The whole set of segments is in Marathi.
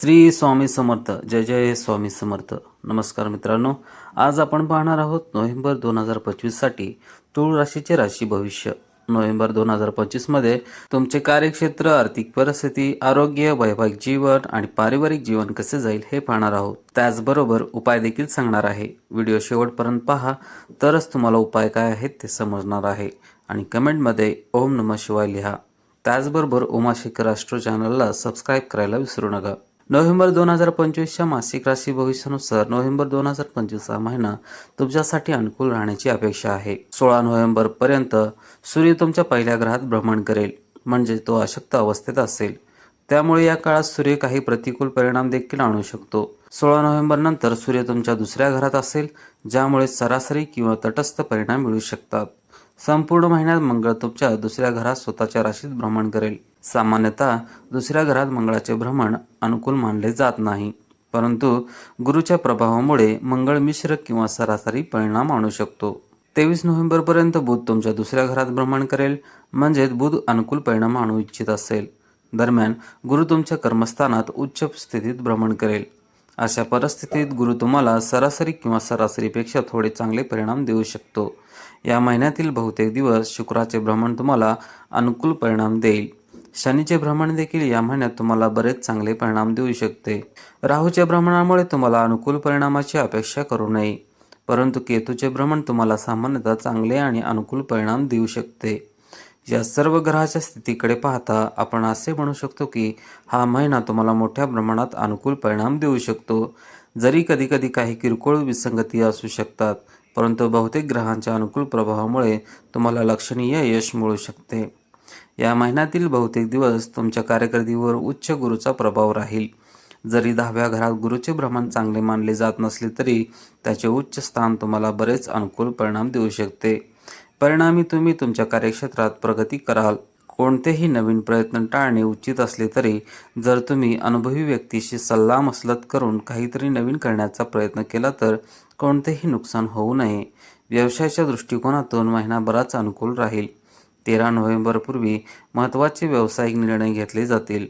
श्री स्वामी समर्थ. जय जय स्वामी समर्थ. नमस्कार मित्रांनो आज आपण पाहणार आहोत नोव्हेंबर दोन हजार पंचवीससाठी तुळ राशीचे राशी भविष्य. नोव्हेंबर दोन हजार पंचवीसमध्ये तुमचे कार्यक्षेत्र आर्थिक परिस्थिती आरोग्य वैवाहिक जीवन आणि पारिवारिक जीवन कसे जाईल हे पाहणार आहोत. त्याचबरोबर उपाय देखील सांगणार आहे. व्हिडिओ शेवटपर्यंत पहा तरच तुम्हाला उपाय काय आहेत ते समजणार आहे. आणि कमेंटमध्ये ओम नमः शिवाय लिहा. त्याचबरोबर उमाशेखर राष्ट्र चॅनलला सबस्क्राईब करायला विसरू नका. नोव्हेंबर दोन हजार पंचवीसच्या मासिक राशी भविष्यानुसार नोव्हेंबर दोन हजार पंचवीसचा महिना तुमच्यासाठी अनुकूल राहण्याची अपेक्षा आहे. सोळा नोव्हेंबर पर्यंत सूर्य तुमच्या पहिल्या ग्रहात भ्रमण करेल म्हणजे तो अशक्त अवस्थेत असेल. त्यामुळे या काळात सूर्य काही प्रतिकूल परिणाम देखील आणू शकतो. सोळा नोव्हेंबर नंतर सूर्य तुमच्या दुसऱ्या घरात असेल ज्यामुळे सरासरी किंवा तटस्थ परिणाम मिळू शकतात. संपूर्ण महिन्यात मंगळ तुमच्या दुसऱ्या घरात स्वतःच्या राशीत भ्रमण करेल. सामान्यतः दुसऱ्या घरात मंगळाचे भ्रमण अनुकूल मानले जात नाही. परंतु गुरुच्या प्रभावामुळे मंगळ मिश्र किंवा सरासरी परिणाम आणू शकतो. तेवीस नोव्हेंबरपर्यंत बुध तुमच्या दुसऱ्या घरात भ्रमण करेल म्हणजेच बुध अनुकूल परिणाम आणू इच्छित असेल. दरम्यान गुरु तुमच्या कर्मस्थानात उच्च स्थितीत भ्रमण करेल. अशा परिस्थितीत गुरु तुम्हाला सरासरी किंवा सरासरीपेक्षा थोडे चांगले परिणाम देऊ शकतो. या महिन्यातील बहुतेक दिवस शुक्राचे भ्रमण तुम्हाला अनुकूल परिणाम देईल. शनीचे भ्रमण देखील या महिन्यात तुम्हाला बरेच चांगले परिणाम देऊ शकते. राहूच्या भ्रमणामुळे तुम्हाला अनुकूल परिणामाची अपेक्षा करू नये. परंतु केतूचे भ्रमण तुम्हाला सामान्यतः चांगले आणि अनुकूल परिणाम देऊ शकते. या सर्व ग्रहाच्या स्थितीकडे पाहता आपण असे म्हणू शकतो की हा महिना तुम्हाला मोठ्या प्रमाणात अनुकूल परिणाम देऊ शकतो. जरी कधीकधी काही किरकोळ विसंगती असू शकतात परंतु बहुतेक ग्रहांच्या अनुकूल प्रभावामुळे तुम्हाला लक्षणीय यश मिळू शकते. या महिन्यातील बहुतेक दिवस तुमच्या कार्यकर्दीवर उच्च गुरुचा प्रभाव राहील. जरी दहाव्या घरात गुरुचे भ्रमण चांगले मानले जात नसले तरी त्याचे उच्च स्थान तुम्हाला बरेच अनुकूल परिणाम देऊ शकते. परिणामी तुम्ही तुमच्या कार्यक्षेत्रात प्रगती कराल. कोणतेही नवीन प्रयत्न टाळणे उचित असले तरी जर तुम्ही अनुभवी व्यक्तीशी सल्ला मसलत करून काहीतरी नवीन करण्याचा प्रयत्न केला तर कोणतेही नुकसान होऊ नये. व्यवसायाच्या दृष्टिकोनातून महिना बराच अनुकूल राहील. तेरा नोव्हेंबरपूर्वी महत्त्वाचे व्यावसायिक निर्णय घेतले जातील.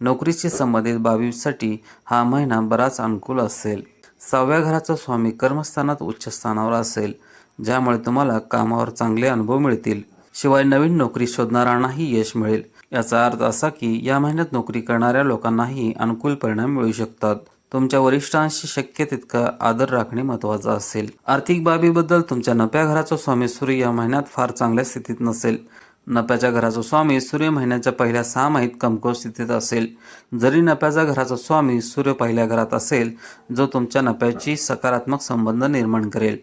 नोकरीशी संबंधित बाबीसाठी हा महिना बराच अनुकूल असेल. सहाव्या घराचा स्वामी कर्मस्थानात उच्च स्थानावर असेल ज्यामुळे तुम्हाला कामावर चांगले अनुभव मिळतील. शिवाय नवीन नोकरी शोधणाऱ्यांनाही यश मिळेल. याचा अर्थ असा की या महिन्यात नोकरी करणाऱ्या लोकांनाही अनुकूल परिणाम मिळू शकतात. तुमच्या वरिष्ठांशी शक्य तितका आदर राखणे महत्त्वाचं असेल. आर्थिक बाबीबद्दल तुमच्या नफ्या घराचा स्वामी सूर्य या महिन्यात फार चांगल्या स्थितीत नसेल. नफ्याच्या घराचा स्वामी सूर्य महिन्याच्या पहिल्या सहा माहीत कमकुवत स्थितीत असेल. जरी नप्याचा घराचा स्वामी सूर्य पहिल्या घरात असेल जो तुमच्या नफ्याची सकारात्मक संबंध निर्माण करेल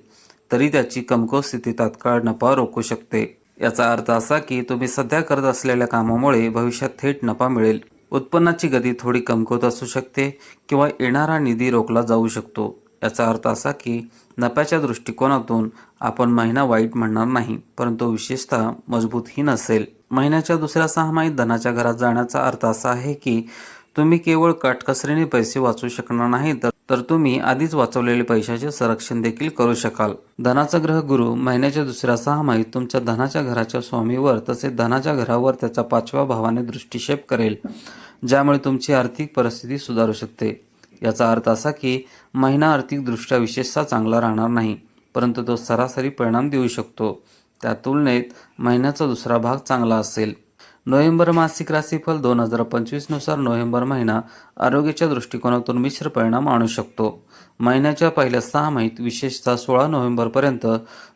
तरी त्याची कमकुवत स्थिती तात्काळ नफा रोखू शकते. याचा अर्थ असा की तुम्ही सध्या करत असलेल्या कामामुळे भविष्यात थेट नफा मिळेल. उत्पन्नाची गती थोडी कमकुवत असू शकते किंवा येणारा निधी रोखला जाऊ शकतो. याचा अर्थ असा की नफ्याच्या दृष्टिकोनातून आपण महिना वाईट म्हणणार नाही परंतु विशेषतः मजबूतही नसेल. महिन्याच्या दुसऱ्या सहामाहीत धनाच्या घरात जाण्याचा अर्थ असा आहे की तुम्ही केवळ काटकसरीने पैसे वाचू शकणार नाही तर तर तुम्ही आधीच वाचवलेले पैशाचे संरक्षण देखील करू शकाल. धनाचा ग्रह गुरु महिन्याच्या दुसऱ्या सहा माहीत तुमच्या धनाच्या घराच्या स्वामीवर तसेच धनाच्या घरावर त्याचा पाचव्या भावाने दृष्टिक्षेप करेल ज्यामुळे तुमची आर्थिक परिस्थिती सुधारू शकते. याचा अर्थ असा की महिना आर्थिकदृष्ट्या विशेषतः चांगला राहणार नाही परंतु तो सरासरी परिणाम देऊ शकतो. त्या तुलनेत महिन्याचा दुसरा भाग चांगला असेल. नोव्हेंबर मासिक राशीफल दोन हजार पंचवीसनुसार नोव्हेंबर महिना आरोग्याच्या दृष्टिकोनातून मिश्र परिणाम आणू शकतो. महिन्याच्या पहिल्या सहा माहीत विशेषतः सोळा नोव्हेंबरपर्यंत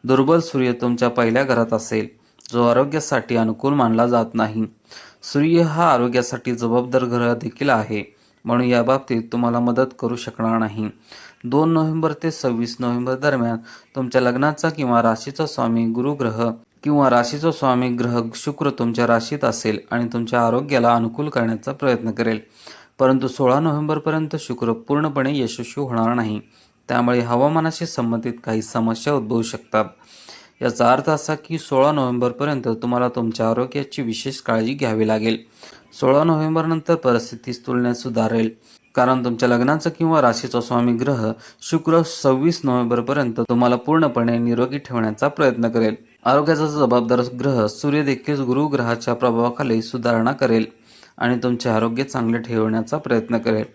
दुर्बल सूर्य तुमच्या पहिल्या घरात असेल जो आरोग्यासाठी अनुकूल मानला जात नाही. सूर्य हा आरोग्यासाठी जबाबदार ग्रह देखील आहे म्हणून या बाबतीत तुम्हाला मदत करू शकणार नाही. दोन नोव्हेंबर ते सव्वीस नोव्हेंबर दरम्यान तुमच्या लग्नाचा किंवा राशीचा स्वामी गुरुग्रह किंवा राशीचा स्वामी ग्रह शुक्र तुमच्या राशीत असेल आणि तुमच्या आरोग्याला अनुकूल करण्याचा प्रयत्न करेल. परंतु सोळा नोव्हेंबरपर्यंत शुक्र पूर्णपणे यशस्वी होणार नाही. त्यामुळे हवामानाशी संबंधित काही समस्या उद्भवू शकतात. याचा अर्थ असा की सोळा नोव्हेंबरपर्यंत तुम्हाला तुमच्या आरोग्याची विशेष काळजी घ्यावी लागेल. सोळा नोव्हेंबरनंतर परिस्थिती तुलनेत सुधारेल. कारण तुमच्या लग्नाचा किंवा राशीचा स्वामी ग्रह शुक्र सव्वीस नोव्हेंबरपर्यंत तुम्हाला पूर्णपणे निरोगी ठेवण्याचा प्रयत्न करेल. आरोग्याचा जबाबदार ग्रह सूर्य देखील गुरुग्रहाच्या प्रभावाखाली सुधारणा करेल आणि तुमचे आरोग्य चांगले ठेवण्याचा प्रयत्न करेल.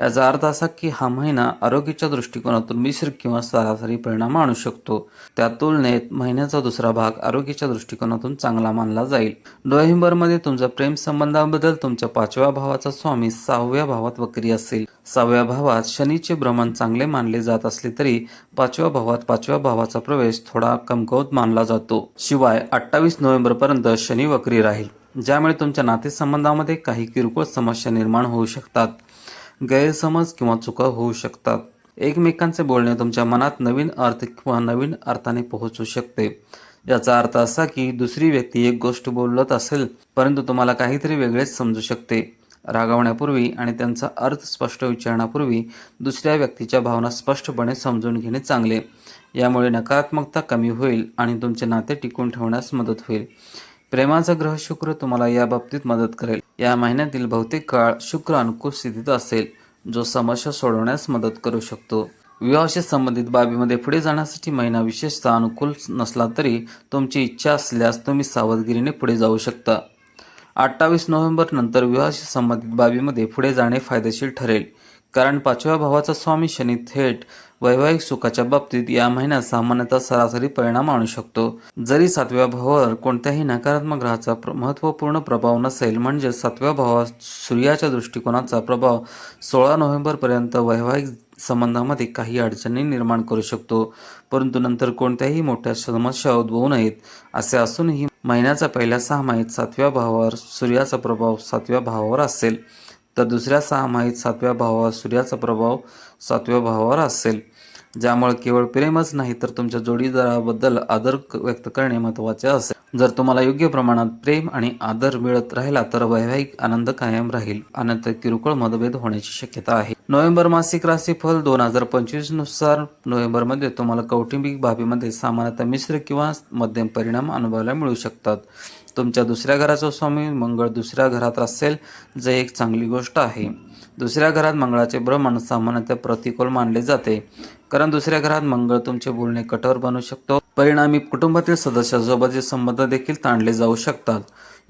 याचा अर्थ असा की हा महिना आरोग्याच्या दृष्टिकोनातून मिश्र किंवा सरासरी परिणाम आणू शकतो. त्या तुलनेत महिन्याचा दुसरा भाग आरोग्याच्या दृष्टिकोनातून चांगला मानला जाईल. नोव्हेंबरमध्ये तुमच्या प्रेम संबंधाबद्दल तुमच्या पाचव्या भावाचा स्वामी सहाव्या भावात वक्री असेल. सहाव्या भावात शनीचे भ्रमण चांगले मानले जात असले तरी पाचव्या भावात पाचव्या भावाचा प्रवेश थोडा कमकवत मानला जातो. शिवाय अठ्ठावीस नोव्हेंबर पर्यंत शनी वक्री राहील. ज्यामुळे तुमच्या नातेसंबंधामध्ये काही किरकोळ समस्या निर्माण होऊ शकतात. गैरसमज किंवा चुका होऊ शकतात. एकमेकांचे बोलणे तुमच्या मनात नवीन अर्थ किंवा नवीन अर्थाने पोहोचू शकते. याचा अर्थ असा की दुसरी व्यक्ती एक गोष्ट बोलत असेल परंतु तुम्हाला काहीतरी वेगळेच समजू शकते. रागावण्यापूर्वी आणि त्यांचा अर्थ स्पष्ट विचारण्यापूर्वी दुसऱ्या व्यक्तीच्या भावना स्पष्टपणे समजून घेणे चांगले. यामुळे नकारात्मकता कमी होईल आणि तुमचे नाते टिकून ठेवण्यास मदत होईल. प्रेमाचा ग्रह शुक्र तुम्हाला या बाबतीत मदत करेल. या महिन्यातील बहुतेक काळ शुक्र अनुकूल स्थितीत असेल जो समस्या सोडवण्यास मदत करू शकतो. विवाहाशी संबंधित बाबीमध्ये पुढे जाण्यासाठी महिना विशेषतः अनुकूल नसला तरी तुमची इच्छा असल्यास तुम्ही सावधगिरीने पुढे जाऊ शकता. अठ्ठावीस नोव्हेंबर नंतर विवाहाशी संबंधित बाबीमध्ये पुढे जाणे फायदेशीर ठरेल. कारण पाचव्या भावाचा स्वामी शनी थेट वैवाहिक सुखाच्या बाबतीत या महिन्यात सामान्यतः सरासरी परिणाम आणू शकतो. जरी सातव्या भावावर कोणत्याही नकारात्मक ग्रहाचा प्र- महत्त्वपूर्ण प्रभाव नसेल म्हणजे सातव्या भावात सूर्याच्या दृष्टिकोनाचा प्रभाव सोळा नोव्हेंबरपर्यंत वैवाहिक संबंधामध्ये काही अडचणी निर्माण करू शकतो. परंतु नंतर कोणत्याही मोठ्या समस्या उद्भवू नयेत असे असूनही महिन्याचा पहिल्या सहामाहीत सातव्या भावावर सूर्याचा प्रभाव सातव्या भावावर असेल तर दुसऱ्या सहामाहीत सातव्या भावावर सूर्याचा प्रभाव सातव्या भावावर असेल. ज्यामुळे केवळ प्रेमच नाही तर तुमच्या जोडीदाराबद्दल आदर व्यक्त करणे महत्त्वाचे असेल. जर तुम्हाला योग्य प्रमाणात प्रेम आणि आदर मिळत राहिला तर वैवाहिक आनंद कायम राहील अनंत किरकोळ मतभेद होण्याची शक्यता आहे. नोव्हेंबर मासिक राशीफल दोन हजार पंचवीसनुसार नोव्हेंबरमध्ये तुम्हाला कौटुंबिक बाबीमध्ये सामान्यतः मिश्र किंवा मध्यम परिणाम अनुभवायला मिळू शकतात. तुमच्या दुसऱ्या घराचा स्वामी मंगळ दुसऱ्या घरात असेल जे एक चांगली गोष्ट आहे. दुसऱ्या घरात मंगळाचे भ्रमण सामान्यतः प्रतिकूल मानले जाते. कारण दुसऱ्या घरात मंगळ तुमचे बोलणे कठोर बनू शकतो. परिणामी कुटुंबातील सदस्यासोबतचे संबंध देखील ताणले जाऊ शकतात.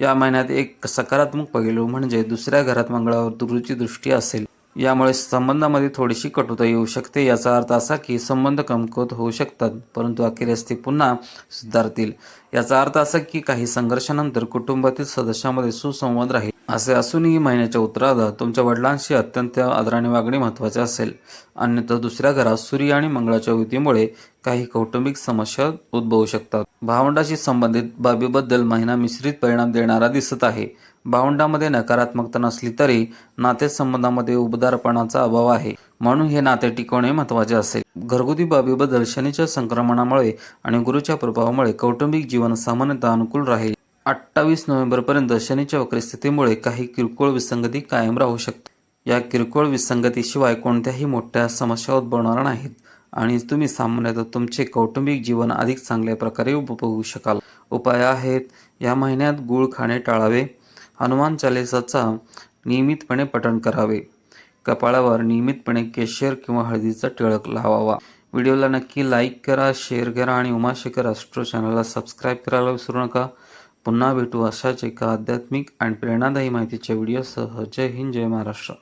या महिन्यात एक सकारात्मक पैलू म्हणजे दुसऱ्या घरात मंगळावर गुरुची दृष्टी असेल. यामुळे संबंधामध्ये थोडीशी कटुता येऊ शकते. याचा अर्थ असा की संबंध कमकुवत होऊ शकतात परंतु अखेरीस ते पुन्हा सुधारतील. याचा अर्थ असा की काही संघर्षानंतर कुटुंबातील सदस्यांमध्ये सुसंवाद राहील. असे असूनही महिन्याच्या उत्तरार्धात तुमच्या वडिलांशी अत्यंत आदराने वागणे महत्त्वाचे असेल. अन्यथा दुसऱ्या घरात सूर्य आणि मंगळाच्या युतीमुळे काही कौटुंबिक समस्या उद्भवू शकतात. भावंडाशी संबंधित बाबीबद्दल महिना मिश्रित परिणाम देणारा दिसत आहे. भावंडामध्ये नकारात्मकता नसली तरी नातेसंबंधामध्ये उबदारपणाचा अभाव आहे. म्हणून हे नाते टिकवणे महत्त्वाचे असेल. घरगुती बाबीबद्दल शनीच्या संक्रमणामुळे आणि गुरुच्या प्रभावामुळे कौटुंबिक जीवन सामान्यतः अनुकूल राहील. अठ्ठावीस नोव्हेंबरपर्यंत शनीच्या वक्रस्थितीमुळे काही किरकोळ विसंगती कायम राहू शकते या किरकोळ विसंगतीशिवाय कोणत्याही मोठ्या समस्या उद्भवणार नाहीत आणि तुम्ही सामान्यतः तुमचे कौटुंबिक जीवन अधिक चांगल्या प्रकारे उपभोगू शकाल. उपाय आहेत. या महिन्यात गूळ खाणे टाळावे. हनुमान चालिसाचा नियमितपणे पठण करावे. कपाळावर नियमितपणे केशर किंवा हळदीचा टिळक लावावा. व्हिडिओला नक्की लाईक करा शेअर करा आणि उमाशेखर राष्ट्रो चॅनलला सबस्क्राईब करायला विसरू नका. पुन्हा भेटू अशाच एका आध्यात्मिक आणि प्रेरणादायी माहितीच्या व्हिडिओसह. जय हिंद जय महाराष्ट्र.